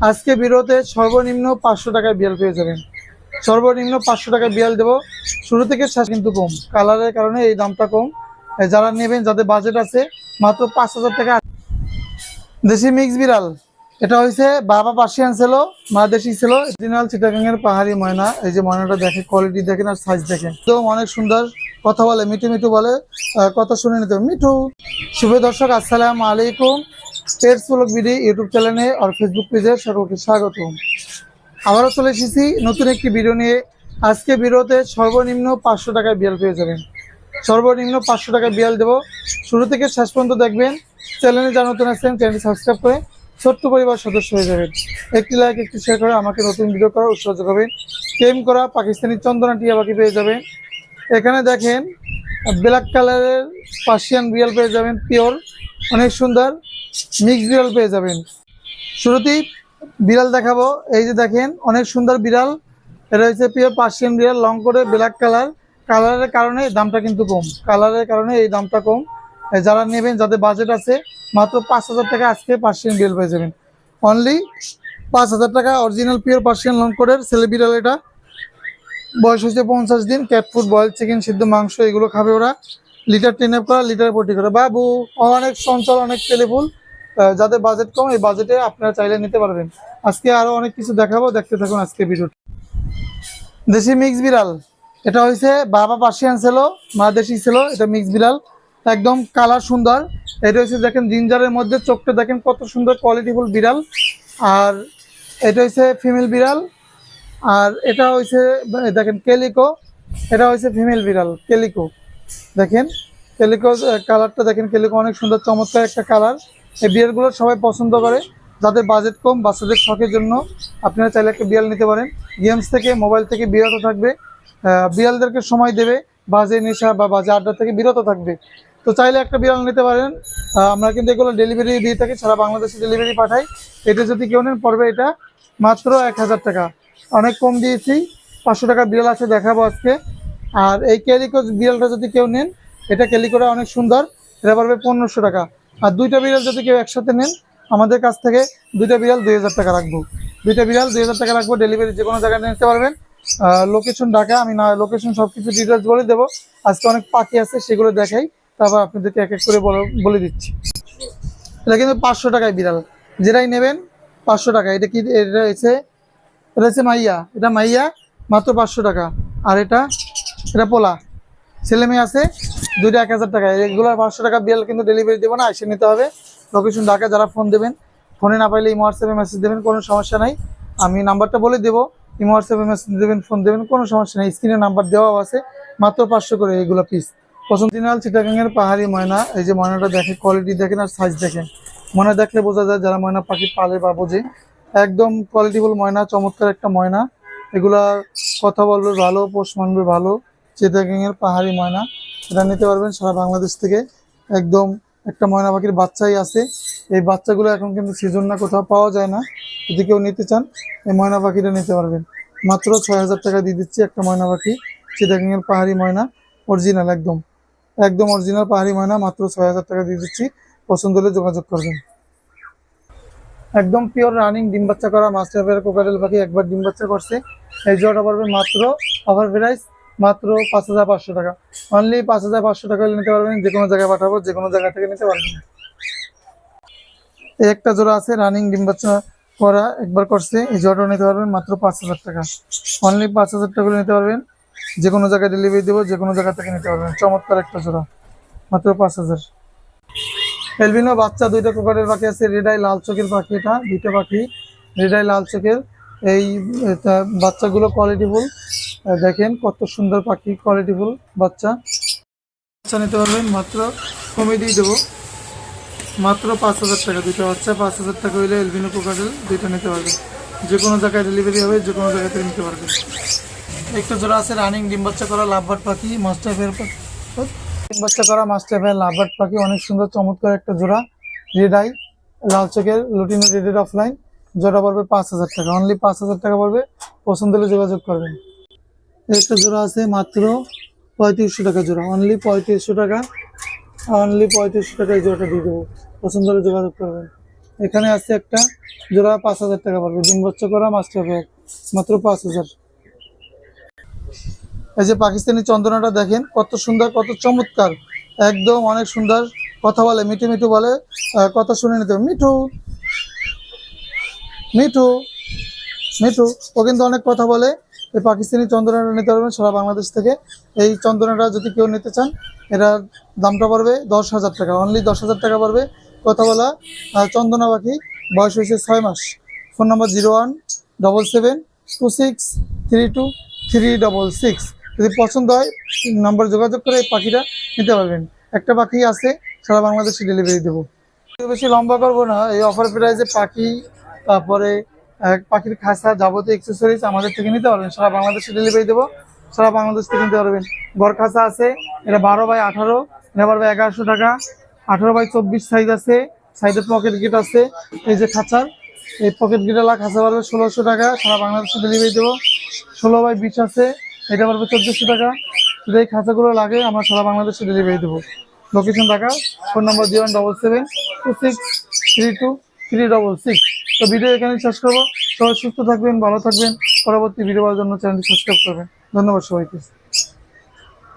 আজকে বিরোতে সর্বনিম্ন পাঁচশো টাকায় বিয়াল পেয়ে যাবেন। সর্বনিম্ন পাঁচশো টাকায় বিয়াল দেবো। শুরু থেকে শেষ কিন্তু কম। কালারের কারণে এই দামটা কম। যারা নেবেন, যাদের বাজেট আছে, মাত্র পাঁচ হাজার টাকা। দেশি মিক্স বিড়াল। এটা হয়েছে বাবা পার্সিয়ান ছিল মা দেশি ছিল অরিজিনাল চিটাগাংয়ের পাহাড়ি ময়না। এই যে ময়নাটা দেখে কোয়ালিটি দেখেন আর সাইজ দেখেন। একদম অনেক সুন্দর কথা বলে, মিঠু মিঠু বলে কথা শুনে নিতে। মিঠু। শুভ দর্শক, আসসালাম আলাইকুম। পেটস ব্লগ বিডি ইউটিউব চ্যানেলে আর ফেসবুক পেজে সকলকে স্বাগত। আবারও চলে এসেছি নতুন একটি ভিডিও নিয়ে। আজকে ভিডিওতে সর্বনিম্ন পাঁচশো টাকায় বিয়াল পেয়ে যাবেন। সর্বনিম্ন পাঁচশো টাকায় বিয়াল দেবো। শুরু থেকে শেষ পর্যন্ত দেখবেন। চ্যানেলে যা নতুন আসছেন, চ্যানেলটি সাবস্ক্রাইব করে ছোট্ট পরিবার সদস্য হয়ে যাবেন। একটি লাইক, একটি শেয়ার করে আমাকে নতুন ভিডিও করার উৎসাহ যোগাবেন। টেম করা পাকিস্তানি চন্দনা টিয়া পাখি পেয়ে যাবেন। এখানে দেখেন, ব্ল্যাক কালারের পার্সিয়ান বিড়াল পেয়ে যাবেন, পিওর, অনেক সুন্দর। মিক্স বিড়াল পেয়ে যাবেন। শুরুতেই বিড়াল দেখাবো। এই যে দেখেন, অনেক সুন্দর বিড়াল। এটা হচ্ছে পিওর পার্সিয়ান বিড়াল লং করে ব্ল্যাক কালার কালারের কারণে দামটা কিন্তু কম। কালারের কারণে এই দামটা কম। যারা নেবেন, যাদের বাজেট আছে, মাত্র পাঁচ হাজার টাকা আজকে পার্সিয়ান বিড়াল পেয়ে যাবেন। অনলি পাঁচ হাজার টাকা অরিজিনাল পিওর পার্সিয়ান লং কোডের ছেলে বিড়াল এটা। বয়স হচ্ছে পঞ্চাশ দিন ক্যাট ফুড বয়েল চিকেন সিদ্ধ মাংস, এগুলো খাবে ওরা। লিটার টেন আপ করা লিটার পটি করে। বাবু, অনেক চঞ্চল, অনেক তেলেফুল যাদের বাজেট কম, এই বাজেটে আপনারা চাইলে নিতে পারবেন। আজকে আরও অনেক কিছু দেখাবো, দেখতে থাকুন আজকে ভিডিওটি দেশি মিক্স বিড়াল, এটা হয়েছে বাবা পার্সিয়ান ছিল, মা দেশি ছিল, এটা মিক্স বিড়াল, একদম কালার সুন্দর। এটা হচ্ছে দেখেন জিঞ্জারের মধ্যে চোখটা দেখেন কত সুন্দর কোয়ালিটিফুল বিড়াল। আর এটা হচ্ছে ফিমেল বিড়াল, আর এটা হয়েছে দেখেন কেলিকো, এটা হয়েছে ফিমেল বিড়াল, কেলিকো। দেখেন কেলিকো কালারটা দেখেন, কেলিকো অনেক সুন্দর, চমৎকার একটা কালার এই বিড়ালগুলো সবাই পছন্দ করে। যাদের বাজেট কম, বাচ্চাদের শখের জন্য আপনারা চাইলে একটা বিড়াল নিতে পারেন। গেমস থেকে মোবাইল থেকে বিরত থাকবে। বিড়ালদেরকে সময় দেবে, বাজে নেশা বা বাজে আড্ডা থেকে বিরত থাকবে। তো চাইলে একটা বিড়াল নিতে পারেন। আমরা কিন্তু এগুলো ডেলিভারি দিয়ে থাকি, সারা বাংলাদেশে ডেলিভারি পাঠাই। এটা যদি কেউ নেন, পড়বে এটা মাত্র এক হাজার টাকা। অনেক কম দিয়েছি, পাঁচশো টাকা বিড়াল আছে, দেখাবো আজকে। আর এই ক্যালিকো বিড়ালটা যদি কেউ নেন, এটা ক্যালিকোটা অনেক সুন্দর। এটা পড়বে পনেরোশো টাকা। আর দুইটা বিড়াল যদি কেউ একসাথে নেন, আমাদের কাছ থেকে দুইটা বিড়াল দুই হাজার টাকা রাখব। দুইটা বিড়াল দুই হাজার টাকা রাখব ডেলিভারি যে কোনো জায়গায় নিতে পারবেন। লোকেশন ঢাকা, আমি না লোকেশন সব কিছু ডিটেলস বলে দেবো। আজকে অনেক পাখি আছে, সেগুলো দেখাই, তারপর আপনাদেরকে এক এক করে বলে- দিচ্ছি। এটা কিন্তু পাঁচশো টাকায় বিড়াল। যেটাই নেবেন, পাঁচশো টাকা। এটা কি, এটা হচ্ছে এটা হচ্ছে মাইয়া। এটা মাইয়া, মাত্র পাঁচশো টাকা। আর এটা এটা পোলা। ছেলে মেয়ে আছে, দুইটা এক হাজার টাকা। এগুলো পাঁচশো টাকা বিল কিন্তু ডেলিভারি দেবো না, এসে নিতে হবে। লোকেশন ঢাকা যারা ফোন দেবেন ফোনে না পাইলে ইমো হোয়াটসঅ্যাপে মেসেজ দেবেন, কোনো সমস্যা নাই। আমি নাম্বারটা বলে দেবো ইমো হোয়াটসঅ্যাপে মেসেজ দেবেন ফোন দেবেন, কোনো সমস্যা নেই। স্ক্রিনে নাম্বার দেওয়াও আছে, মাত্র পাঁচশো করে এইগুলো পিস পছন্দ পছন্দিনাল চিটাগাংয়ের পাহাড়ি ময়না, এই যে ময়নাটা দেখে কোয়ালিটি দেখেন আর সাইজ দেখেন। ময়না দেখলে বোঝা যায় যারা ময়না পাখি পালে বা বোঝে। একদম কোয়ালিটিফুল ময়না, চমৎকার একটা ময়না। এগুলা কথা বলবে ভালো, পোষ মানবে ভালো। চিটাগাংয়ের পাহাড়ি ময়না। এটা নিতে পারবেন সারা বাংলাদেশ থেকে। একদম একটা ময়না পাখির বাচ্চাই আছে। এই বাচ্চাগুলো এখন কিন্তু সিজন না, কোথাও পাওয়া যায় না। যদি কেউ নিতে চান, এই ময়না পাখিটা নিতে পারবেন। মাত্র ছয় হাজার টাকা দিয়ে দিচ্ছি একটা ময়না পাখি চিটাগাংয়ের পাহাড়ি ময়না। অরিজিনাল একদম। একদম অরিজিনাল পাহাড়ি ময়না, মাত্র ছয় হাজার টাকা দিয়ে দিচ্ছি। পছন্দ হলে যোগাযোগ করবেন। একদম পিওর রানিং ডিম বাচ্চা করা মাস্টার পাখি একবার ডিম বাচ্চা করছে। এই জোড়াটা পড়বে মাত্র অফার প্রাইস মাত্র পাঁচ হাজার পাঁচশো টাকা। অনলি পাঁচ হাজার পাঁচশো টাকা নিতে পারবেন, যে কোনো জায়গায় পাঠাবো, যে কোনো জায়গা থেকে নিতে পারবেন। একটা জোড়া আছে রানিং ডিম বাচ্চা করা, একবার করছে, এই জোড়াটা নিতে পারবেন মাত্র পাঁচ হাজার টাকা। অনলি পাঁচ হাজার টাকা নিতে পারবেন, যে কোনো জায়গায় ডেলিভারি দেবো, যে কোনো জায়গা থেকে নিতে পারবেন। চমৎকার একটা জোড়া, মাত্র পাঁচ হাজার। এলবিনো বাচ্চা দুইটা কোকারের পাখি আছে রেডাই লাল চোখের পাখি এটা, দুইটা পাখি রেডাই লাল চোখের। এই বাচ্চাগুলো কোয়ালিটিফুল দেখেন কত সুন্দর পাখি কোয়ালিটিফুল বাচ্চা। বাচ্চা নিতে পারবেন মাত্র কমে দিয়ে দেবো। মাত্র পাঁচ হাজার টাকা, দুইটা বাচ্চা, পাঁচ হাজার টাকা হইলে এলবিনো কোকারেল দুইটা নিতে পারবেন। যে কোনো জায়গায় ডেলিভারি হবে, যে কোনো জায়গাতে নিতে পারবেন। একটা জোড়া আছে রানিং ডিম বাচ্চা করা লাভবার্ড পাখি মাস্টার ফেয়ার ডিম বাচ্চা করা মাস্টার ফেয়ার লাভবার্ড পাখি, অনেক সুন্দর চমৎকার একটা জোড়া। রেড আই লাল চোখের লুটিনো রেডের অফলাইন জোড়া পড়বে পাঁচ হাজার টাকা অনলি পাঁচ হাজার টাকা পড়বে। পছন্দ হলে যোগাযোগ করবেন। একটা জোড়া আছে মাত্র পঁয়ত্রিশশো টাকা জোড়া। অনলি পঁয়ত্রিশশো টাকা অনলি পঁয়ত্রিশশো টাকা এই জোড়াটা দিয়ে দেবো। পছন্দ হলে যোগাযোগ করবেন। এখানে আছে একটা জোড়া পাঁচ হাজার টাকা পড়বে। ডিম বাচ্চা করা, মাস্টার ব্যাগ, মাত্র পাঁচ হাজার। এই যে পাকিস্তানি চন্দনাটা দেখেন, কত সুন্দর, কত চমৎকার। একদম অনেক সুন্দর। কথা বলে, মিঠু মিঠু বলে কথা শুনে নিতে। মিঠু মিঠু মিঠু, ও কিন্তু অনেক কথা বলে। এই পাকিস্তানি চন্দনাটা নিতে পারবেন সারা বাংলাদেশ থেকে। এই চন্দনাটা যদি কেউ নিতে চান এটার দামটা পড়বে দশ হাজার টাকা। অনলি দশ হাজার টাকা পড়বে। কথা বলা চন্দনা পাখি বয়স হয়েছে ছয় মাস। Phone number zero one double seven two six three two three double six. যদি পছন্দ হয়, নাম্বার যোগাযোগ করে এই পাখিটা নিতে পারবেন। একটা পাখি আছে, সারা বাংলাদেশে ডেলিভারি দেবো। বেশি লম্বা করব না, এই অফার প্রাইজে পাখি, তারপরে পাখির খাঁচা যাবতীয় এক্সেসরিজ আমাদের থেকে নিতে পারবেন। সারা বাংলাদেশে ডেলিভারি দেবো। সারা বাংলাদেশ থেকে নিতে পারবেন। গড় খাঁচা আছে, এটা বারো বাই আঠারো এটা পারবে এগারোশো টাকা। আঠারো বাই চব্বিশ সাইজ আছে সাইডে পকেট গেট আছে। এই যে খাঁচার, এই পকেট গেটালা খাঁচা পারবে ষোলোশো টাকা। সারা বাংলাদেশে ডেলিভারি দেবো। ষোলো বাই বিশ আছে, এটা পারবে চোদ্দোশো টাকা। যদি এই খাঁচাগুলো লাগে, আমরা সারা বাংলাদেশে ডেলিভারি দেবো। লোকেশন টাকা phone number zero double seven two six three two three double six তো ভিডিও এখানে শেষ করব। সবাই সুস্থ থাকবেন, ভালো থাকবেন। পরবর্তী ভিডিও জন্য চ্যানেলটি সাবস্ক্রাইব করবেন। ধন্যবাদ সবাইকে।